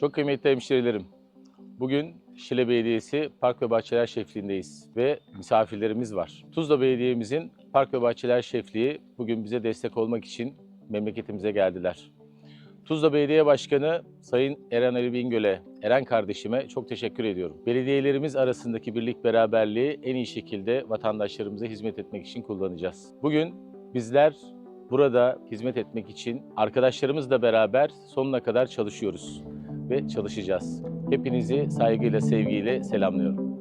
Çok kıymetli hemşehrilerim, bugün Şile Belediyesi Park ve Bahçeler Şefliğindeyiz ve misafirlerimiz var. Tuzla Belediye'mizin Park ve Bahçeler Şefliği bugün bize destek olmak için memleketimize geldiler. Tuzla Belediye Başkanı Sayın Eren Ali Bingöl'e, Eren kardeşime çok teşekkür ediyorum. Belediyelerimiz arasındaki birlik beraberliği en iyi şekilde vatandaşlarımıza hizmet etmek için kullanacağız. Bugün bizler burada hizmet etmek için arkadaşlarımızla beraber sonuna kadar çalışıyoruz ve çalışacağız. Hepinizi saygıyla, sevgiyle selamlıyorum.